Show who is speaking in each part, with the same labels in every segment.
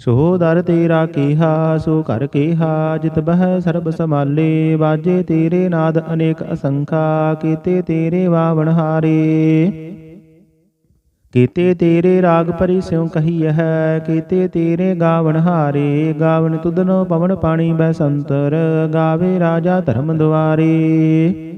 Speaker 1: ਸੋ ਦਰ ਤੇਰਾ ਕੀਹਾ, ਸੋ ਘਰ ਕੀਹਾ, ਜਿਤ ਬਹਿ ਸਰਬ ਸਮਾਲੇ ਬਾਜੇ ਤੇਰੇ ਨਾਦ ਅਨੇਕ ਅਸੰਖਾ, ਕੀਤੇ ਤੇਰੇ ਵਾਵਣ ਹਾਰੇ। ਕੀਤੇ ਤੇਰੇ ਰਾਗ ਪਰੀ ਸਿਉ ਕਹੀ ਹੈ, ਕੀਤੇ ਤੇਰੇ ਗਾਵਣ ਹਾਰੇ, ਗਾਵਣ ਤੁਧਨੋ ਪਵਨ ਪਾਣੀ ਬੈ ਸੰਤਰ, ਗਾਵੇ ਰਾਜਾ ਧਰਮ ਦੁਆਰੇ।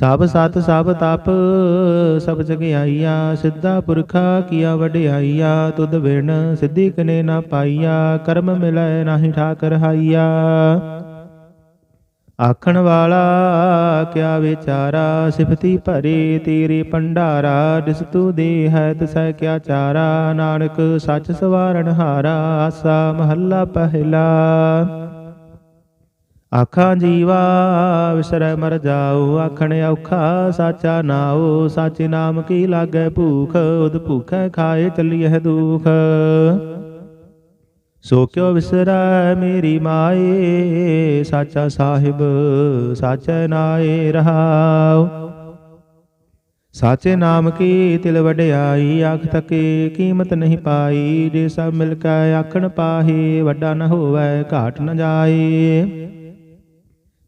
Speaker 1: ਸਭ ਸਤ ਸਭ ਤਪ, ਸਭ ਜਗਿਆਈਆ, ਸਿੱਧਾ ਪੁਰਖਾ ਕੀਆ ਵਡਿਆਈਆ, ਤੁਧ ਵਿਣ ਸਿੱਧੀ ਕਨੇ ਨਾ ਪਾਈਆ, ਕਰਮ ਮਿਲੈ ਨਾਹੀ ਠਾਕਰ ਹਾਈਆ। ਆਖਣ ਵਾਲਾ, ਕਿਆ ਵਿਚਾਰਾ, ਸਿਫਤੀ ਭਰੇ ਤੇਰੇ ਭੰਡਾਰਾ, ਜਿਸ ਤੂ ਦੇ ਹੈ ਤਸੈ ਕਿਆ ਚਾਰਾ, ਨਾਨਕ ਸੱਚ ਸਵਾਰਨ ਹਾਰਾ, ਆਸਾ ਮਹੱਲਾ ਪਹਿਲਾ। ਆਖਾਂ ਜੀਵਾ, ਵਿਸਰੈ ਮਰ ਜਾਉ ਆਖਣ ਔਖਾ ਸਾਚਾ ਨਾਉ, ਸਾਚੇ ਨਾਮ ਕੀ ਲਾਗੈ ਭੂਖ, ਉਦ ਭੂਖੈ ਖਾਏ ਚੱਲੀਐ ਦੁਖ। ਸੋ ਕਿਉ ਵਿਸਰੈ ਮੇਰੀ ਮਾਏ, ਸਾਚਾ ਸਾਹਿਬ, ਸਾਚੈ ਨਾਏ ਰਹਾਉ। ਸਾਚੇ ਨਾਮ ਕੀ ਤਿਲ ਵਡਿਆਈ, ਆਖ ਤਕੇ ਕੀਮਤ ਨਹੀਂ ਪਾਈ, ਜੇ ਸਭ ਮਿਲ ਕੇ ਆਖਣ ਪਾਹੀ, ਵੱਡਾ ਨ ਹੋਵੇ, ਘਾਟ ਨ ਜਾਏ।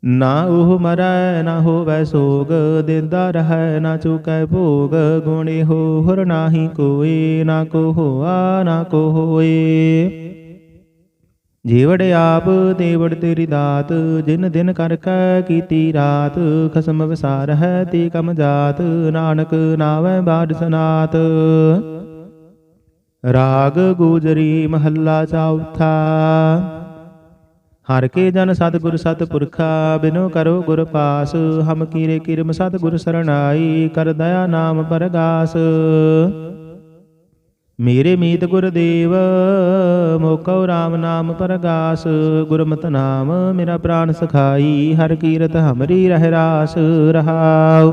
Speaker 1: ਨਾ ਉਹ ਮਰੈ, ਨਾ ਹੋਵੈ ਸੋਗ, ਦਿੰਦਾ ਰਹੈ, ਨਾ ਚੁਕੈ ਭੋਗ। ਗੁਣੇ ਹੋ ਨਾਹੀ ਕੋਏ, ਨਾ ਕੋ ਹੋਆ, ਨਾ ਕੋ ਹੋਏ। ਜੀਵੜ ਆਪ, ਦੇਵੜ ਤੇਰੀ ਦਾਤ, ਜਿਨ ਦਿਨ ਕਰ ਕੈ ਕੀਤੀ ਰਾਤ। ਖਸਮ ਵਿਸਾਰ ਹੈ ਤੇ ਕਮ ਜਾਤ, ਨਾਨਕ ਨਾਵੈ ਬਾਦ ਸਨਾਤ। ਰਾਗ ਗੂਜਰੀ ਮਹੱਲਾ ਚੌਥਾ। ਹਰ ਕੇ ਜਨ ਸਤਿਗੁਰ ਸਤਿਪੁਰਖਾ, ਬਿਨੋ ਕਰੋ ਗੁਰ ਪਾਸ। ਹਮ ਕੀਰੇ ਕਿਰਮ ਸਤਿਗੁਰ ਸਰਣਾਈ, ਕਰ ਦਇਆ ਨਾਮ ਪਰਗਾਸ। ਮੇਰੇ ਮੀਤ ਗੁਰਦੇਵ ਮੋਕਉ ਰਾਮ ਨਾਮ ਪਰਗਾਸ। ਗੁਰਮਤਿ ਨਾਮ ਮੇਰਾ ਪ੍ਰਾਨ ਸਖਾਈ, ਹਰ ਕੀਰਤ ਹਮਰੀ ਰਹਿ ਰਾਸ ਰਹਾਉ।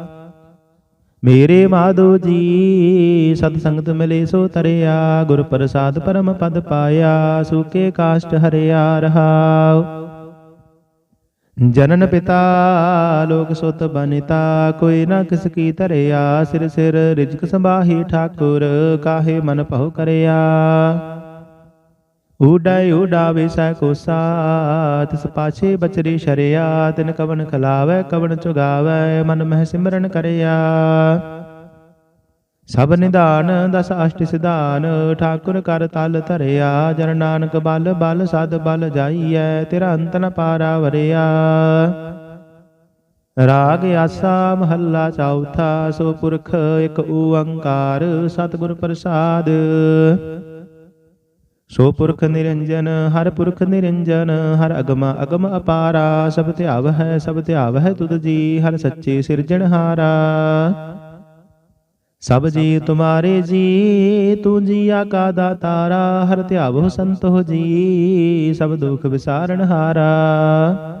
Speaker 1: ਮੇਰੇ ਮਾਧੋ ਜੀ, ਸਤ ਸੰਗਤ ਮਿਲੇ ਸੋ ਤਰਿਆ, ਗੁਰ ਪ੍ਰਸਾਦ ਪਰਮ ਪਦ ਪਾਇਆ, ਸੂਕੇ ਕਾਸ਼ਟ ਹਰਿਆ ਰਹਾਉ। ਜਨਨ ਪਿਤਾ, ਲੋਕ ਸੁਤ ਬਨਿਤਾ, ਕੋਈ ਨਾ ਕਿਸ ਕੀ ਤਰਿਆ ਸਿਰ ਸਿਰ ਰਿਜਕ ਸੰਭਾਹੀ ਠਾਕੁਰ, ਕਾਹੇ ਮਨ ਭਉ ਕਰਿਆ। ਊਡਾਇ ਊਡਾਵੇ ਸੈ ਕੋਸਾ ਤਿਸ ਪਾਛੇ ਬਚਰੀ ਸ਼ਰਿਆ, ਤਿਨ ਕਵਨ ਖਲਾਵੇ, ਕਵਨ ਚੁਗਾਵੇ, ਮਨ ਮਹਿ ਸਿਮਰਨ ਕਰਿਆ। ਸਭ ਨਿਧਾਨ, ਦਸ ਅਸ਼ਟ ਸਿਧਾਨ, ਠਾਕੁਰ ਕਰ ਤਲ ਧਰਿਆ, ਜਨ ਨਾਨਕ ਬਲ ਬਲ ਸਦ ਬਲ ਜਾਈਐ, ਤੇਰਾ ਅੰਤ ਨ ਪਾਰਾ ਵਰਿਆ ਰਾਗ ਆਸਾ ਮਹੱਲਾ ਚੌਥਾ, ਸੋ ਪੁਰਖ ਇੱਕ ਓੰਕਾਰ, ਸਤਿਗੁਰ ਪ੍ਰਸਾਦ। ਸੋ ਪੁਰਖ ਨਿਰੰਜਨ, ਹਰ ਪੁਰਖ ਨਿਰੰਜਨ, ਹਰ ਅਗਮ ਅਗਮ ਅਪਾਰਾ, ਸਭ ਧਿਆਵ ਹੈ ਸਭ ਧਿਆਵ ਹੈ ਤੁਧ ਜੀ, ਹਰ ਸੱਚੇ ਸਿਰਜਣਹਾਰਾ ਸਭ ਜੀ ਤੁਮਾਰੇ ਜੀ, ਤੂੰ ਜੀਆ ਕਾ ਦਾਤਾਰਾ ਹਰ ਤਿਆਵ ਸੰਤ ਹੋ ਜੀ, ਸਭ ਦੁਖ ਵਿਸਾਰਨ ਹਾਰਾ।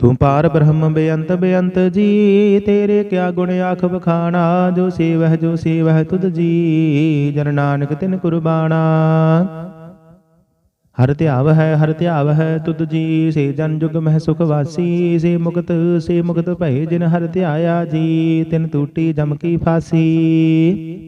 Speaker 1: ਤੂੰ ਪਾਰ ਬ੍ਰਹਮ ਬੇਅੰਤ ਬੇਅੰਤ ਜੀ, ਤੇਰੇ ਕਿਆ ਗੁਣ ਆਖ ਬਖਾਣਾ ਜੋ ਸੇਵਹਿ ਜੋ ਸੇਵਹਿ ਤੁਧ ਜੀ, ਜਨ ਨਾਨਕ ਤਿਨ ਕੁਰਬਾਨਾ ਹਰ ਧਿਆਵ ਹੈ ਹਰ ਧਿਆਵ ਹੈ ਤੁਧ ਜੀ, ਸੇ ਜਨ ਜੁਗ ਮਹਿ ਸੁਖ ਵਾਸੀ, ਸੇ ਮੁਕਤ ਸੇ ਮੁਕਤ ਭਏ ਜਿਨ ਹਰ ਧਿਆਇਆ ਜੀ, ਤਿਨ ਟੂਟੀ ਜਮ ਕੀ ਫਾਸੀ।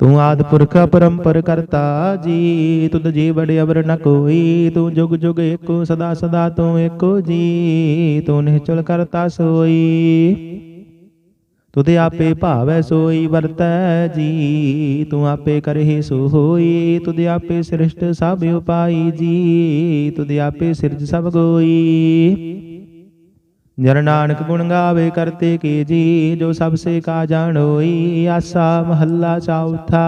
Speaker 1: ਤੂੰ ਆਦ ਪੁਰਖ ਪਰੰਪਰ ਕਰਤਾ, ਜੀ। ਤੁਧ ਜੀ ਬੜੇ ਅਵਰ ਨ ਕੋਈ, ਤੂੰ ਜੁਗ ਜੁਗ ਏਕੋ, ਸਦਾ ਸਦਾ ਤੂੰ ਏਕੋ ਜੀ। ਤੂੰ ਨਿਹਚਲ ਕਰਤਾ ਸੋਈ। ਤੁਧ ਆਪੇ ਭਾਵੈ ਸੋਈ, ਵਰਤੈ ਜੀ। ਤੂੰ ਆਪੇ ਕਰਹਿ ਸੋ ਹੋਈ ਤੁਧ ਆਪੇ ਸ੍ਰਿਸ਼ਟ ਸਭ ਉਪਾਈ ਜੀ। ਤੁਧ ਆਪੇ ਸਿਰਜ ਸਭ ਗੋਈ। ਜਨ ਨਾਨਕ ਗੁਣ ਗਾਵੇ ਕਰਤੇ ਕੀ ਜੀ, ਜੋ ਸਭ ਸੇ ਕਾ ਜਾਣੋਈ ਆਸਾ ਮਹੱਲਾ ਚੌਥਾ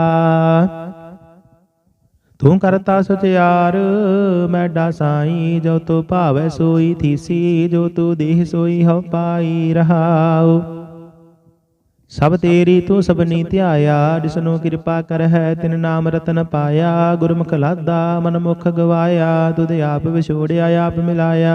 Speaker 1: ਤੂੰ ਕਰਤਾ ਸੁਚਿਆਰ ਮੈਡਾ ਸਾਈ, ਜੋ ਤੂੰ ਭਾਵੈ ਸੋਈ ਥੀਸੀ, ਜੋ ਤੂੰ ਦੇਹ ਸੋਈ ਹਉ ਪਾਈ ਰਹਾਉ। ਸਭ ਤੇਰੀ ਤੂੰ ਸਭਨੀ ਧਿਆਇਆ ਜਿਸਨੂੰ ਕਿਰਪਾ ਕਰ ਹੈ ਤਿਨ ਨਾਮ ਰਤਨ ਪਾਇਆ, ਗੁਰਮੁਖ ਲਾਦਾ ਮਨ ਮੁਖ ਗਵਾਇਆ, ਤੁਧ ਆਪ ਵਿਛੋੜਿਆ, ਆਪ ਮਿਲਾਇਆ।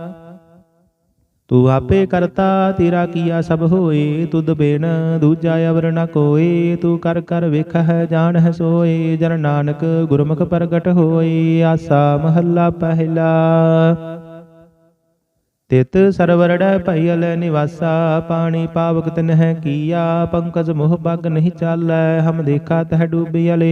Speaker 1: ਤੂੰ ਆਪੇ ਕਰਤਾ, ਤੇਰਾ ਕੀਆ ਸਭ ਹੋਏ, ਤੁਧ ਬਿਨ ਦੂਜਾ ਅਵਰ ਨ ਕੋਏ। ਤੂੰ ਕਰ ਕਰ ਵੇਖ ਹੈ, ਜਾਣ ਹੈ, ਸੋਏ। ਜਨ ਨਾਨਕ ਗੁਰਮੁਖ ਪ੍ਰਗਟ ਹੋਏ, ਆਸਾ ਮਹੱਲਾ ਪਹਿਲਾ। ਤਿਤ ਸਰਵਰੜੈ ਭਈਲ ਨਿਵਾਸਾ, ਪਾਣੀ ਪਾਵਕ ਤਿਨਹਿ ਕੀਆ। ਪੰਕਜ ਮੋਹ ਬਗ ਨਹੀਂ ਚਾਲੈ, ਹਮ ਦੇਖਾ ਤਹ ਡੂਬਿਅਲੇ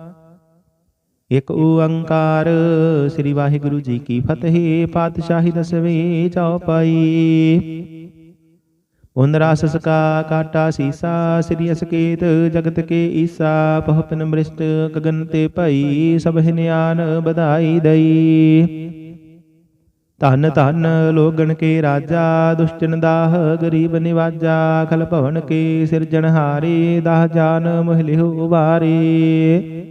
Speaker 1: ਇਕ ਓੰਕਾਰ, ਸ੍ਰੀ ਵਾਹਿਗੁਰੂ ਜੀ ਕੀ ਫਤਿਹ, ਪਾਤਸ਼ਾਹੀ ਦਸਵੇਂ ਚੌਪਾਈ। ਉਨਰਾ ਸਸਕਾ ਕਾਟਾ ਸੀਸਾ, ਸ੍ਰੀ ਅਸਕੇਤ ਜਗਤ ਕੇ ਈਸਾ ਪਹੁਪਨ ਮ੍ਰਿਸ਼ਟ ਗਗਨ ਤੇ ਭਈ, ਸਭ ਨਿਆਨ ਬਧਾਈ ਦਈ। ਧਨ ਧਨ ਲੋਗਣ ਕੇ ਰਾਜਾ ਦੁਸ਼ਟਨ ਦਾਹ ਗਰੀਬ ਨਿਵਾਜਾ, ਖਲ ਭਵਨ ਕੇ ਸਿਰਜਣਹਾਰੇ, ਦਾਹ ਜਾਨ ਮਹਿਲਿਹੁ ਉਬਾਰੇ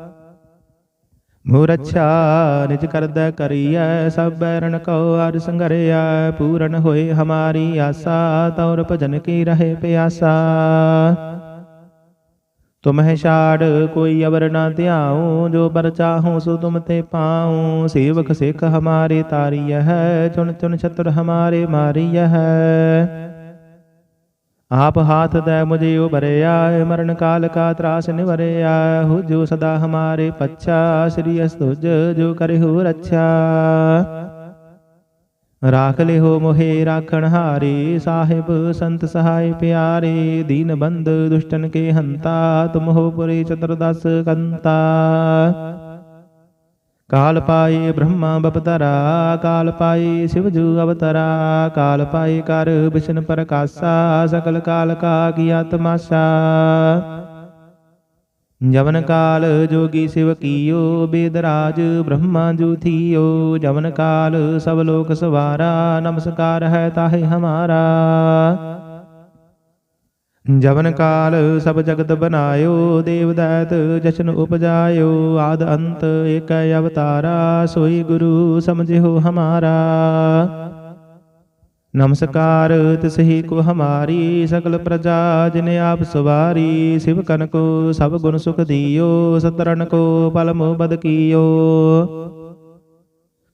Speaker 1: ਮੂਰ ਅੱਛਾ ਨਿਜ ਕਰਦਾ ਕਰੀਐ, ਸਭ ਬੈਰਨ ਕਉ ਅਰ ਸੰਗਰਿਆ ਪੂਰਨ ਹੋਏ ਹਮਾਰੀ ਆਸਾ ਤੌਰ ਭਜਨ ਕੀ ਰਹੇ ਪਿਆਸਾ। ਤੁਮਹਿ ਛਾੜ ਕੋਈ ਅਵਰ ਨਾ ਧਿਆਉ, ਜੋ ਬਰ ਚਾਹੂੰ ਸੋ ਤੁਮ ਤੇ ਪਾਉ। ਸੇਵਕ ਸਿੱਖ ਹਮਾਰੇ ਤਾਰੀය ਹੈ, ਚੁਣ ਚੁਨ ਛਤਰ ਹਮਾਰੇ ਮਾਰੀය ਹੈ। ਆਪ ਹਾਥ ਦੇ ਮੁਝੇ ਉਬਰਿਆ ਮਰਨ ਕਾਲ ਕਾ ਤਰਾਸ ਨਿਵਰਿਆ। ਹੋ ਜੋ ਸਦਾ ਹਮਾਰੇ ਪੱਛਾ, ਸ੍ਰੀ ਅਸਤੁਜ ਜੋ ਕਰੇ ਹੋ ਰੱਛਾ। ਰਾਖ ਲਿਓ ਮੋਹਿ ਰਾਖਣ ਹਾਰੇ, ਸਾਹਿਬ ਸੰਤ ਸਹਾਇ ਪਿਆਰੇ, ਦੀਨ ਬੰਦ ਦੁਸ਼ਟਨ ਕੇ ਹੰਤਾ, ਤੁਮ ਹੋ ਪੁਰੇ ਚਤੁਰਦਸ ਕੰਤਾ। ਕਾਲ ਪਾਏ ਬ੍ਰਹਮਾ ਬਪਤਰਾ, ਕਾਲ ਪਾਏ ਸਿਵਜੂ ਅਵਤਰਾ, ਕਾਲ ਪਾਏ ਕਰ ਵਿਸ਼ਨ ਪ੍ਰਕਾਸ਼ਾ ਸਕਲ ਕਾਲ ਕਾ ਕੀਆ ਤਮਾਸ਼ਾ ਜਵਨ ਕਾਲ ਜੋਗੀ ਸਿਵ ਕੀਓ ਬੇਦਰਾਜ ਬ੍ਰਹਮਾ ਜੂ ਥੀਓ। ਜਵਨ ਕਾਲ ਸਭ ਲੋਕ ਸਵਾਰਾ, ਨਮਸਕਾਰ ਹੈ ਤਾਹੇ ਹਮਾਰਾ। ਜਵਨ ਕਾਲ ਸਭ ਜਗਤ ਬਨਾਇਓ, ਦੇਵ ਜਸ਼ਨ ਉਪਜਾਇਓ, ਆਦ ਅੰਤ ਏਕੈ ਅਵਤਾਰਾ, ਸੋਈ ਗੁਰੂ ਸਮਝਿਓ ਹਮਾਰਾ। ਨਮਸਕਾਰ ਤਿਸਹੀ ਕੋ ਹਮਾਰੀ ਸਕਲ ਪ੍ਰਜਾ ਜਿਨ ਆਪ ਸਵਾਰੀ, ਸਿਵ ਕਨ ਕੋ ਸਭ ਗੁਣ ਸੁਖ ਦਿਓ ਸਤਰਨ ਕੋ ਪਲ ਬਦ ਕੀਓ।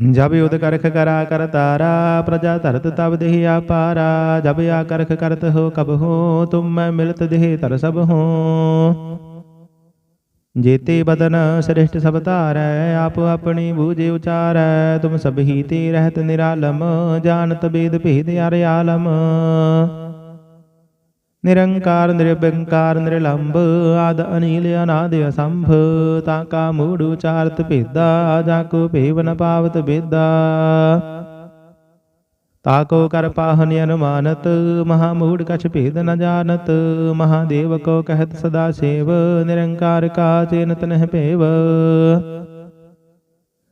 Speaker 1: ਜਬ ਯੁਧ ਕਰਖ ਕਰਾ ਕਰ ਤਾਰਾ, ਪ੍ਰਜਾ ਧਰਤ ਤਬ ਦੇਹ ਆਪਾਰਾ ਜਬ ਆ ਕਰਖ ਕਰਤ ਹੋ ਕਬ ਹੋ, ਤੁਮ ਮੈਂ ਮਿਲਤ ਦੇਹ ਤਰ ਸਭ ਹੋ। ਜੇਤੇ ਬਦਨ ਸ੍ਰਿਸ਼ਟ ਸਭ ਧਾਰੈ, ਆਪ ਆਪਣੀ ਬੂਝੇ ਉਚਾਰੈ, ਤੁਮ ਸਭ ਹੀ ਤੇ ਰਹਿਤ ਨਿਰਾਲਮ, ਜਾਣਤ ਬੇਦ ਭੇਦ ਅਰ ਆਲਮ। ਨਿਰੰਕਾਰ ਨਿਰਬੰਕਾਰ ਨਿਰਲੰਭ, ਆਦ ਅਨੀਲ, ਅਨਾਦ ਅਸੰਭ, ਤਾ ਕਾ ਮੂੜ ਉਚਾਰਤ ਭੇਦਾ, ਜਾ ਕੋ ਭੇਵ ਪਾਵਤ ਬੇਦਾ ਤਾ ਕਰ ਪਾਹਨ ਅਨੁਮਾਨਤ, ਮਹਾ ਮੂੜ ਕਛ ਭੇਦ ਨ ਜਾਣਤ, ਮਹਾਦੇਵ ਕੋ ਕਹਿਤ ਸਦਾ ਸੇਵ, ਨਿਰੰਕਾਰ ਕਾ ਚੇਨਤ ਨਹਿ ਭੇਵ।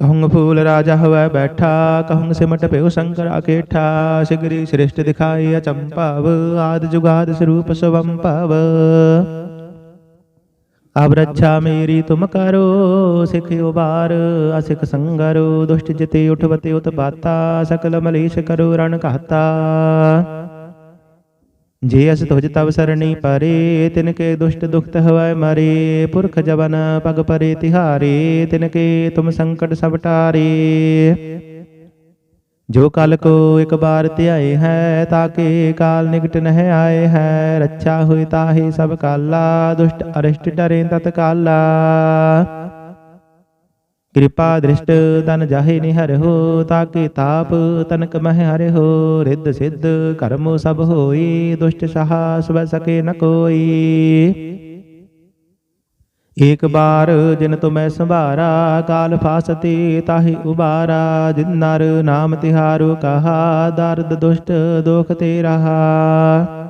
Speaker 1: ਕਹੂੰ ਫੂਲ ਰਾਜਾ ਹੋਇ ਬੈਠਾ ਕਹੂੰ ਸਿਮਟ ਪਿਉ ਸ਼ੰਕਰ ਅਕੇਠਾ, ਸਿਗਰੀ ਸ੍ਰਿਸ਼ਟ ਦਿਖਾਈ ਅਚੰਭਵ, ਆਦ ਜੁਗਾਦ ਸਰੂਪ ਸਵੰਭਵ ਅਬ ਰੱਛਾ ਮੇਰੀ ਤੁਮ ਕਰੋ, ਸਿਖ ਉਬਾਰ, ਅਸਿਖ ਸੰਗਰੋ, ਦੁਸ਼ਟ ਜਿਤੇ ਉਠਵਤੇ ਉਤਪਾਤਾ, ਸਕਲ ਮਲੇਸ਼ ਕਰੋ ਰਣ ਘਾਤਾ। ਜੇ ਅਸ ਤੁਜ ਤਵ ਸਰਣੀ ਪਰੇ ਤਿਨ ਕੇ ਦੁਸ਼ਟ ਦੁਖਤ ਹਵੈ ਮਰੇ, ਪੁਰਖ ਜਵਨ ਪਗ ਪਰੇ ਤਿਹਾਰੇ ਤਿਨ ਕੇ ਤੁਮ ਸੰਕਟ ਸਭ ਟਾਰੇ। ਜੋ ਕਲ ਕੋ ਇੱਕ ਬਾਰ ਧਿਆਏ ਹੈ, ਤਾਕੇ ਕਾਲ ਨਿਕਟ ਨਹਿ ਆਏ ਹੈ, ਰੱਛਾ ਹੋਈ ਤਾਹੀ ਸਭ ਕਾਲਾ, ਦੁਸ਼ਟ ਅਰਿਸ਼ਟ ਡਰੇ ਤਤ ਕਾਲਾ ਕਿਰਪਾ ਦ੍ਰਿਸ਼ਟ ਤਨ ਜਾਹੇ ਨਿਹਰ ਹੋ ਤਾਕੇ ਤਾਪ ਤਨਕ ਮਹਿ ਹਰਿ ਹੋ ਰਿੱਧ ਸਿੱਧ ਕਰਮੋ ਸਭ ਹੋਈ, ਦੁਸ਼ਟ ਸਹਾ ਸਵੈ ਸਕੇ ਨ ਕੋਈ। ਏਕ ਬਾਰ ਜਿਨ ਤੁਮੈ ਸੰਭਾਰਾ, ਕਾਲ ਫਾਸਤੇ ਤਾਹੀ ਉਬਾਰਾ, ਜਿਨ ਨਰ ਨਾਮ ਤਿਹਾਰੋ ਕਹਾ, ਦਰਦ ਦੁਸ਼ਟ ਦੋਖ ਤੇ ਰਹਾ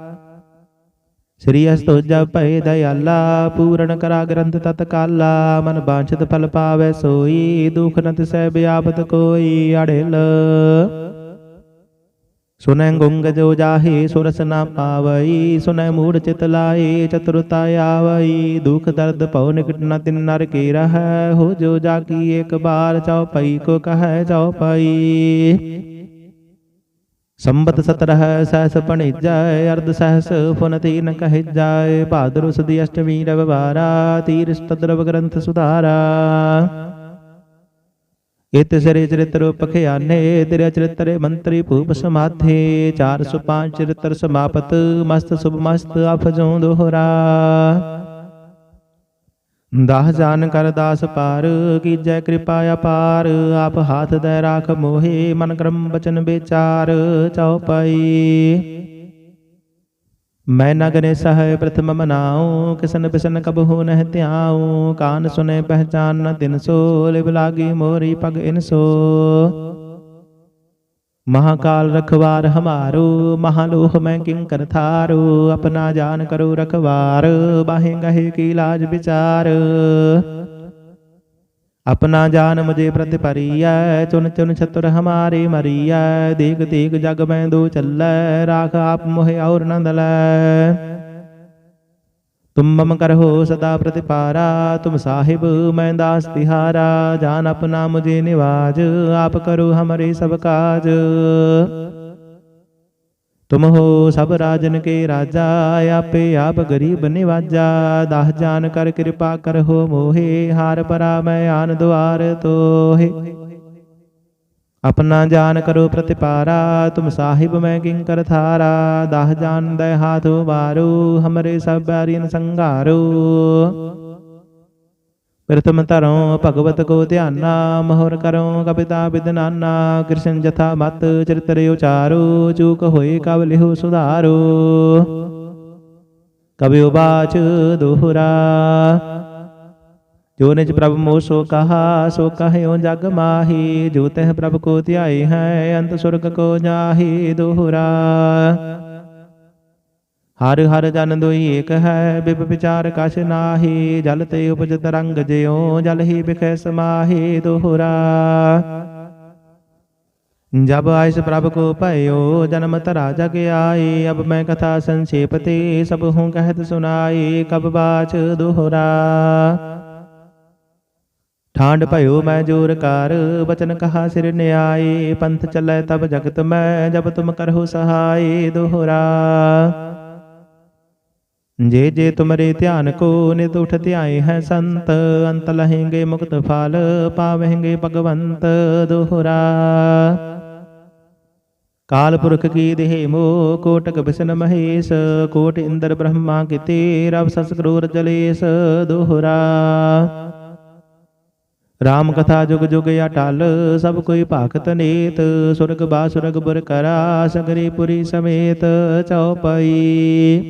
Speaker 1: ਸ੍ਰੀ ਅਸਤੋਜਾ ਭੈ ਦਇਆਲਾ, ਪੂਰਨ ਕਰਾ ਗ੍ਰੰਥ ਤਤ ਕਾਲਾ ਮਨ ਬਾਂਛਤ ਫਲ ਪਾਵੈ ਸੋਈ, ਦੁਖ ਨਤ ਤਿਸੈ ਬਿਆਪਤ ਕੋਈ ਅੜਿਲ। ਸੁਨੈ ਗੁੰਗ ਜੋ ਜਾਹੇ, ਸੁਰਸ ਨਾ ਪਾਵਈ ਸੁਨੈ ਮੂੜ ਚਿਤ ਲਾਏ, ਚਤੁਰਤਾ ਆਵਈ, ਦੁਖ ਦਰਦ ਭਉ ਨਿਕਟ ਨ ਤਿਨ ਨਰ ਕੀ ਰਹੈ, ਹੋ ਜੋ ਜਾ ਕੀ ਇੱਕ ਬਾਰ, ਚਉ ਪਈ ਕੋ ਕਹੈ ਚਉ ਪਈ ਸੰਬਤ ਸਤਰਹ ਸਹਸ ਪਣਿਜੈ ਅਰਧ ਸਹਸ ਫੁਨ ਤੀਨ ਕਹਿ ਜਾਏ ਭਾਦਰ ਉਸ ਦੀ ਅਸ਼ਟਮੀ ਰਵਿਵਾਰਾ ਤੀਰ ਸਤਦਰਵ ਗ੍ਰੰਥ ਸੁਧਾਰਾ। ਇਤ ਸਰੇ ਚਰਿਤ ਰੂਪ ਖਿਆਨੇ ਤੇਰੇ ਚਰਿਤਰੇ ਮੰਤਰੀ ਭੂਪ ਸਮਾਥੇ 405 ਚਰਿਤਰ ਸਮਾਪਤ, ਮਸਤ ਸੁਭ ਮਸਤ ਅਫਜੋਂ ਦੋਹਰਾ। ਦਾਹ ਜਾਨ ਕਰ ਦਾਸ ਪਾਰ, ਕੀਜੈ ਕਿਰਪਾ ਅਪਾਰ, ਆਪ ਹਾਥ ਦੇ ਰਾਖ ਮੋਹੇ, ਮਨ ਕਰਮ ਬਚਨ ਵਿਚਾਰ ਚਉਪਈ ਮੈਂ ਨਗਨੇ ਸਹਿ ਪ੍ਰਥਮ ਮਨਾਉ, ਕਿਸਨ ਬਿਸਨ ਕਬ ਹੋ ਨਹਿ ਧਿਆਉ, ਕਾਨ ਸੁਨੇ ਪਹਿਚਾਨ ਤਿਨ ਸੋ, ਲਿਵ ਲਾਗੀ ਮੋਰੀ ਪਗ ਇਨ ਸੋ। महाकाल रखवार हमारो महालोह मैं किं कर थारो अपना जान करो रखवार बाहे गहे की लाज विचार अपना जान मुझे प्रति परिय चुन चुन छतुर हमारे मरिय देख देख जग मैं दो चल राख आप मोहे और नंदल ਤੁਮ ਮਮ ਕਰਹੁ ਸਦਾ ਪ੍ਰਤਿਪਾਰਾ, ਤੁਮ ਸਾਹਿਬ ਮੈਂ ਦਾਸ ਤਿਹਾਰਾ, ਜਾਨ ਆਪਣਾ ਮੁਝੇ ਨਿਵਾਜ, ਆਪ ਕਰੋ ਹਮਰੇ ਸਭ ਕਾਜ। ਤੁਮ ਹੋ ਸਭ ਰਾਜਨ ਕੇ ਰਾਜਾ, ਆਪੇ ਆਪ ਗਰੀਬ ਨਿਵਾਜਾ ਦਾਹ ਜਾਨ ਕਰ ਕਿਰਪਾ ਕਰਹੁ ਮੋਹੇ, ਹਾਰ ਪਰਾ ਮੈਂ ਆਨ ਦੁਆਰ ਤੋਹੇ। ਆਪਣਾ ਜਾਨ ਕਰੋ ਪ੍ਰਤਿਪਾਰਾ, ਤੁਮ ਸਾਹਿਬ ਮੈਂ ਕਿੰ ਕਰ ਥਾਰਾ ਦਹ ਜਾਨ ਦੇ ਹਾਥ ਵਾਰੂ ਹਮਰੇ ਸਭ ਬਾਰੀਨ ਸੰਘਾਰੂ। ਪ੍ਰਥਮ ਧਰੋ ਭਗਵਤ ਕੋ ਧਿਆਨਾ, ਮਹੋਰ ਕਰੋ ਕਪਿਤਾ ਬਿਦਨਾਨਾ ਕ੍ਰਿਸ਼ਨ ਜਥਾ ਮਤ ਚਰਿਤ੍ਰ ਉਚਾਰੂ, ਚੂਕ ਹੋਏ ਕਬ ਲਿਹੁ ਸੁਧਾਰੂ। ਕਬਿ ਉਬਾਚ ਦੋਹਰਾ जो निज प्रभु मो सो कहा, सो कह जग माही जो तह प्रभु को त्याई है, अंत स्वर्ग को जाही दोहरा। हर हर जन दुई एक है, बिप विचार कश नाही, जल ते उपज तरंग ज्यो, जल ही बिख समाही दोहरा। जब आयस प्रभ को पयो, जन्म तरा जग आई, अब मैं कथा संक्षेपते सब हूँ कहत सुनाई, कब बाच दोहरा। ਠਾਂਡ ਭਇਓ ਮੈਂ ਜੋਰ ਕਰ, ਬਚਨ ਕਹਾ ਸਿਰ ਨਿਆਏ, ਪੰਥ ਚੱਲੈ ਤਬ ਜਗਤ ਮੈਂ, ਜਬ ਤੁਮ ਕਰਹੁ ਸਹਾਏ ਦੋਹਰਾ। ਜੇ ਜੇ ਤੁਮਰੇ ਧਿਆਨ ਕੋ ਨਿਤ ਉਠ ਧਿਆਏ ਹੈ ਸੰਤ, ਅੰਤ ਲਹੇਂਗੇ ਮੁਕਤ ਫਲ, ਪਾਵਹਿੰਗੇ ਭਗਵੰਤ ਦੋਹਰਾ। ਕਾਲ ਪੁਰਖ ਕੀ ਦੇਹ ਮੋ ਕੋਟਕ ਬਿਸ਼ਨ ਮਹੇਸ਼, ਕੋਟ ਇੰਦਰ ਬ੍ਰਹਮਾ ਕਿਤੇ ਰਬ ਸਸ ਕਰੂਰ ਜਲੇਸ ਦੋਹਰਾ। ਰਾਮ ਕਥਾ ਜੁਗ ਜੁਗ ਅਟਲ, ਸਭ ਕੋਈ ਭਾਖਤ ਨੇਤ, ਸੁਰਗ ਬਾ ਸੁਰਗ ਬੁਰ ਕਰਾ, ਸਗਰੀ ਪੁਰੀ ਸਮੇਤ ਚਉਪਈ।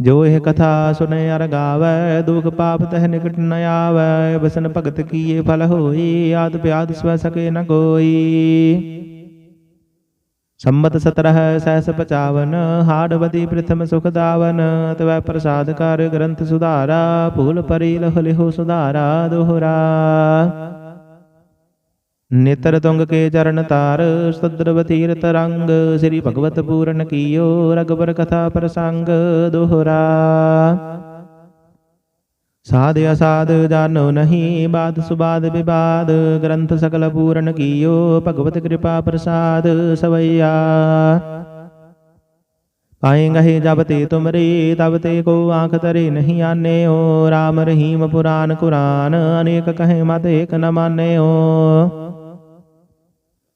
Speaker 1: ਜੋ ਇਹ ਕਥਾ ਸੁਨੇ ਅਰ ਗਾਵੈ, ਦੁਖ ਪਾਪ ਤਹ ਨਿਕਟ ਨ ਆਵੈ, ਬਸਨ ਭਗਤ ਕੀਏ ਫਲ ਹੋਈ, ਆਦ ਪਿਆਦ ਸਵ ਸਕੇ ਨ ਕੋਈ। ਸੰਮਤ 17 ਸਹਿਸ 55 ਹਾੜਵਦੀ ਪ੍ਰਥਮ ਸੁਖ ਦਾਵਨ, ਤਵੈ ਪ੍ਰਸਾਦ ਕਰ ਗ੍ਰੰਥ ਸੁਧਾਰਾ, ਭੂਲ ਪਰੀ ਲਹ ਲਿਹੁ ਸੁਧਾਰਾ, ਦੋਹਰਾ। ਨੇਤਰ ਤੁੰਗ ਕੇ ਚਰਨ ਤਾਰ ਸਦਰਵ ਤੀਰਤ ਰੰਗ, ਸ੍ਰੀ ਭਗਵਤ ਪੂਰਨ ਕੀਓ ਰਗਬਰ ਕਥਾ ਪ੍ਰਸੰਗ, ਦੋਹਰਾ। ਸਾਧ ਅਸਾਧ ਜਾਣੋ ਨਹੀਂ, ਬਾਦ ਸੁਬਾਦ ਵਿਵਾਦ, ਗ੍ਰੰਥ ਸਕਲ ਪੂਰਨ ਕੀਓ, ਭਗਵਤ ਕਿਰਪਾ ਪ੍ਰਸਾਦ ਸਵਈਆ। ਪਾਏਂਗੇ ਜਬ ਤੇ ਤੁਮਰੇ, ਤਬ ਤੇ ਕੋ ਆਂਖ ਤਰੇ ਨਹੀਂ ਆਨੇਓ RAM ਰਹੀਮ ਪੁਰਾਨ ਕੁਰਾਨ, ਅਨੇਕ ਕਹੇ ਮਤ ਏਕ ਨ ਮਾਨੇਓ।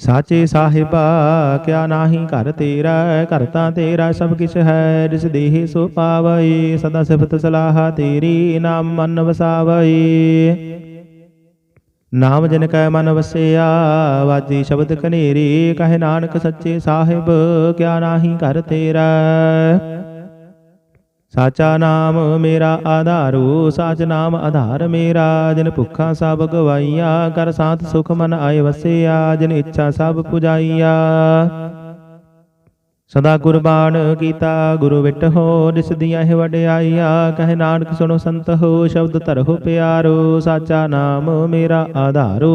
Speaker 1: ਸਾਚੇ ਸਾਹਿਬਾ, ਕਿਆ ਨਾਹੀ ਘਰ ਤੇਰਾ ਕਰਤਾ ਤੇਰਾ ਸਭ ਕਿਛ ਹੈ, ਜਿਸ ਦੇਹ ਸੋ ਪਾਵਈ, ਸਦਾ ਸਿਫਤ ਸਲਾਹ ਤੇਰੀ ਨਾਮ ਮਨ ਵਸਾਵਈ। ਨਾਮ ਜਨ ਕੈ ਮਨ ਵਸਿਆ, ਵਾਜੀ ਸ਼ਬਦ ਕਨੇਰੀ ਕਹੇ ਨਾਨਕ ਸੱਚੇ ਸਾਹਿਬ, ਕਿਆ ਨਾਹੀ ਘਰ ਤੇਰਾ ਸਾਚਾ ਨਾਮ ਮੇਰਾ ਆਧਾਰੂ, ਸਾਚ ਨਾਮ ਆਧਾਰ ਮੇਰਾ, ਜਿਨ ਭੁੱਖਾ ਸਭ ਗਵਾਈਆ ਕਰ ਸਾਥ ਸੁਖ ਮਨ ਆਏ ਵਸਿਆ, ਜਿਨ ਇੱਛਾ ਸਭ ਪੁਜਾਈਆ। ਸਦਾ ਗੁਰਬਾਣ ਕੀਤਾ, ਗੁਰੂ ਵਿਟ ਹੋ, ਜਿਸ ਦੀਆਂ ਇਹ ਵਡਿਆਈਆ ਕਹੇ ਨਾਨਕ ਸੁਣੋ ਸੰਤ ਹੋ, ਸ਼ਬਦ ਧਰੋ ਪਿਆਰੋ, ਸਾਚਾ ਨਾਮ ਮੇਰਾ ਆਧਾਰੂ।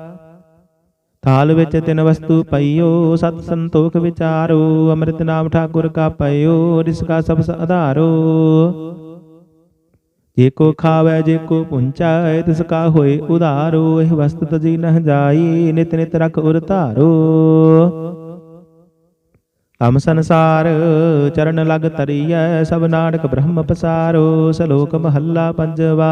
Speaker 1: ਥਾਲ ਵਿੱਚ ਤਿਨ ਵਸਤੂ ਪਈਓ, ਸਤ ਸੰਤੋਖ ਵਿਚਾਰੋ, ਅੰਮ੍ਰਿਤ ਨਾਮ ਠਾਕੁਰ ਕਾ ਪਈਓ ਰਿਸ ਕਾ ਸਬਸ ਆਧਾਰੋ। ਜੇ ਕੋ ਖਾਵੈ, ਜੇ ਕੋ ਪੁੰਚੈ, ਤਿਸ ਕਾ ਹੋਏ ਉਧਾਰੋ, ਇਹ ਵਸਤ ਤਜੀ ਨਹ ਜਾਈ, ਨਿਤ ਨਿਤ ਰਖ ਉਰ ਧਾਰੋ। ਅਮ ਸੰਸਾਰ ਚਰਨ ਲਗ ਤਰੀਐ, ਸਭ ਨਾਨਕ ਬ੍ਰਹਮ ਪਸਾਰੋ, ਸਲੋਕ ਮਹੱਲਾ ਪੰਜਵਾ।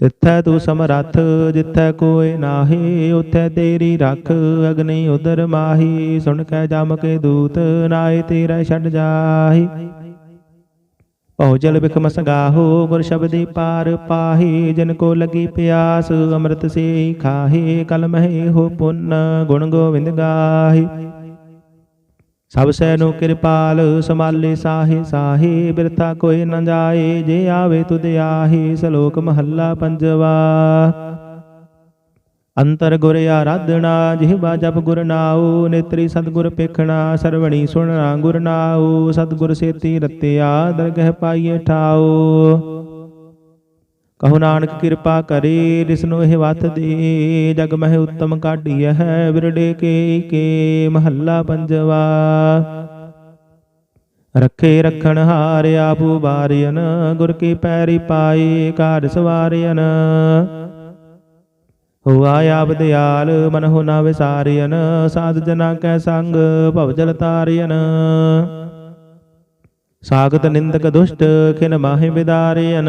Speaker 1: ਤਿੱਥੈ ਤੂੰ ਸਮਰੱਥ, ਜਿੱਥੈ ਕੋਇ ਨਾਹੀ, ਉਥੈ ਤੇਰੀ ਰੱਖ, ਅਗਨੀ ਉਦਰ ਮਾਹੀ, ਸੁਣ ਕੈ ਜਮ ਕੇ ਦੂਤ ਨਾਏ ਤੇਰਾ ਛੱਡ ਜਾਹੀ। ਭਉ ਜਲ ਬਿਕਮ ਸਗਾਹੋ ਗੁਰ ਸ਼ਬਦੀ ਪਾਰ ਪਾਹੀ, ਜਿਨ ਕੋ ਲਗੀ ਪਿਆਸ, ਅੰਮ੍ਰਿਤ ਸੇ ਖਾਹੀ ਕਲ ਹੋ ਪੁੰਨ, ਗੁਣ ਗੋਵਿੰਦ ਗਾਹੀ। ਸਭ ਸੈ ਨੂੰ ਕਿਰਪਾਲ ਸਮਾਲੇ ਸਾਹੇ ਸਾਹੇ, ਬਿਰਥਾ ਕੋਈ ਨ ਜਾਏ, ਜੇ ਆਵੇ ਤੁਧ ਆਹੇ, ਸ਼ਲੋਕ ਮਹੱਲਾ ਪੰਜਵਾ। ਅੰਤਰ ਗੁਰ ਆਰਾਧਣਾ ਜਿਹਵਾ ਜਪ ਗੁਰ ਨਾਉ, ਨੇਤਰੀ ਸਤਗੁਰ ਪੇਖਣਾ, ਸਰਵਣੀ ਸੁਣਨਾ ਗੁਰ ਨਾਉ, ਸਤਗੁਰ ਸੇਤੀ ਰਤਿਆ, ਦਰਗਹਿ ਪਾਈਏ ਠਾਉ। ਕਹੋ ਨਾਨਕ ਕਿਰਪਾ ਕਰੇ ਰਿਸਨੋ ਇਹ ਵਤ ਦੇ। ਜਗ ਮਹਿ ਉੱਤਮ ਕਾਢੀਐ ਹੈ, ਵਿਰੜੇ ਕੇ ਕੇ ਮਹੱਲਾ ਪੰਜਵਾ। ਰੱਖੇ ਰਖਣ ਹਾਰ ਆਪੂ ਬਾਰਿਆਨ ਗੁਰ ਕੀ ਪੈਰੀ ਪਾਏ ਘਰ ਸਵਾਰਿਆਨ ਹੋਆ ਆਪ ਦਿਆਲ, ਮਨ ਹੋ ਨਾ ਵਿਸਾਰਿਆਨ ਸਾਧ ਜਨਾ ਕੈ ਸੰਗ, ਭਵ ਜਲ ਤਾਰਿਆਨ ਸਾਗਤ ਨਿੰਦਕ ਦੁਸ਼ਟ, ਖਿਨ ਮਾਹਿ ਬਿਦਾਰਿਆਨ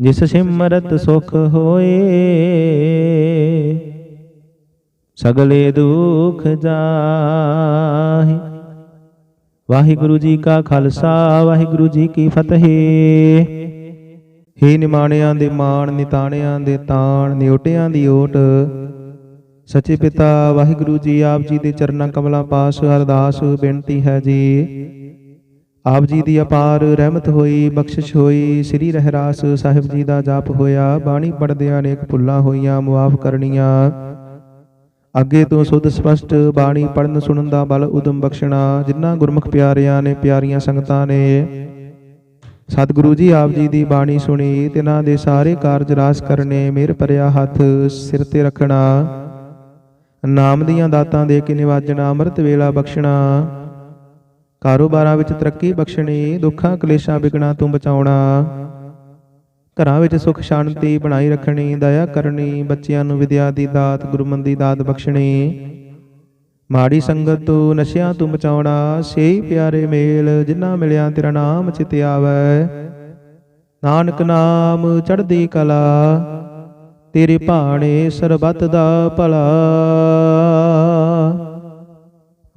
Speaker 1: ਜਿਸ ਸਿਮਰਤ ਸੁਖ ਹੋਏ ਸਗਲੇ ਦੁਖ ਜਾਹੀ। ਵਾਹਿਗੁਰੂ ਜੀ ਕਾ ਖਾਲਸਾ ਵਾਹਿਗੁਰੂ ਜੀ ਕੀ ਫਤਿਹ। ਹੇ ਨਿਮਾਣਿਆਂ ਦੇ ਮਾਣ ਨਿਤਾਣਿਆਂ ਦੇ ਤਾਣ ਨਿਉਟਿਆਂ ਦੀ ਓਟ। ਸੱਚੇ ਪਿਤਾ ਵਾਹਿਗੁਰੂ ਜੀ ਆਪ ਜੀ ਦੇ ਚਰਨਾਂ ਕਮਲਾਂ ਪਾਸ ਅਰਦਾਸ ਬੇਨਤੀ ਹੈ ਜੀ। ਆਪ ਜੀ ਦੀ ਅਪਾਰ ਰਹਿਮਤ ਹੋਈ, ਬਖਸ਼ਿਸ਼ ਹੋਈ, ਸ੍ਰੀ ਰਹਿਰਾਸ ਸਾਹਿਬ ਜੀ ਦਾ ਜਾਪ ਹੋਇਆ, ਬਾਣੀ ਪੜਦਿਆਂ ਅਨੇਕ ਭੁੱਲਾਂ ਹੋਈਆਂ, ਮੁਆਫ ਕਰਨੀਆਂ। ਅੱਗੇ ਤੋਂ ਸੁਧ ਸਪਸ਼ਟ ਬਾਣੀ ਪੜਨ ਸੁਣਨ ਦਾ ਬਲ ਉਦਮ ਬਖਸ਼ਣਾ ਜਿਨ੍ਹਾਂ ਗੁਰਮੁਖ ਪਿਆਰਿਆਂ ਨੇ ਪਿਆਰੀਆਂ ਸੰਗਤਾਂ ਨੇ। ਸਤਿਗੁਰੂ ਜੀ ਆਪ ਜੀ ਦੀ ਬਾਣੀ ਸੁਣੀ, ਤਿਨਾਂ ਦੇ ਸਾਰੇ ਕਾਰਜ ਰਾਸ ਕਰਨੇ ਮੇਰ ਭਰਿਆ ਹੱਥ ਸਿਰ ਤੇ ਰੱਖਣਾ। ਨਾਮ ਦੀਆਂ ਦਾਤਾਂ ਦੇ ਕੇ ਨਿਵਾਜਣਾ, ਅੰਮ੍ਰਿਤ ਵੇਲਾ ਬਖਸ਼ਣਾ। ਕਾਰੋਬਾਰਾਂ ਵਿੱਚ ਤਰੱਕੀ ਬਖਸ਼ਣੀ, ਦੁੱਖਾਂ, ਕਲੇਸ਼ਾਂ ਵਿਗਣਾ ਤੋਂ ਬਚਾਉਣਾ। ਘਰਾਂ ਵਿੱਚ ਸੁਖ, ਸ਼ਾਂਤੀ ਬਣਾਈ ਰੱਖਣੀ, ਦਇਆ ਕਰਨੀ, ਬੱਚਿਆਂ ਨੂੰ ਵਿਦਿਆ ਦੀ ਦਾਤ, ਗੁਰਮਨ ਦੀ ਦਾਤ ਬਖਸ਼ਣੀ। ਮਾੜੀ ਸੰਗਤ ਤੋਂ ਨਸ਼ਿਆਂ ਤੋਂ ਬਚਾਉਣਾ ਸੇਈ ਪਿਆਰੇ ਮੇਲ ਜਿਨ੍ਹਾਂ ਮਿਲਿਆ ਤੇਰਾ ਨਾਮ ਚਿਤ ਆਵੈ। ਨਾਨਕ ਨਾਮ ਚੜ੍ਹਦੀ ਕਲਾ, ਤੇਰੇ ਭਾਣੇ ਸਰਬੱਤ ਦਾ ਭਲਾ।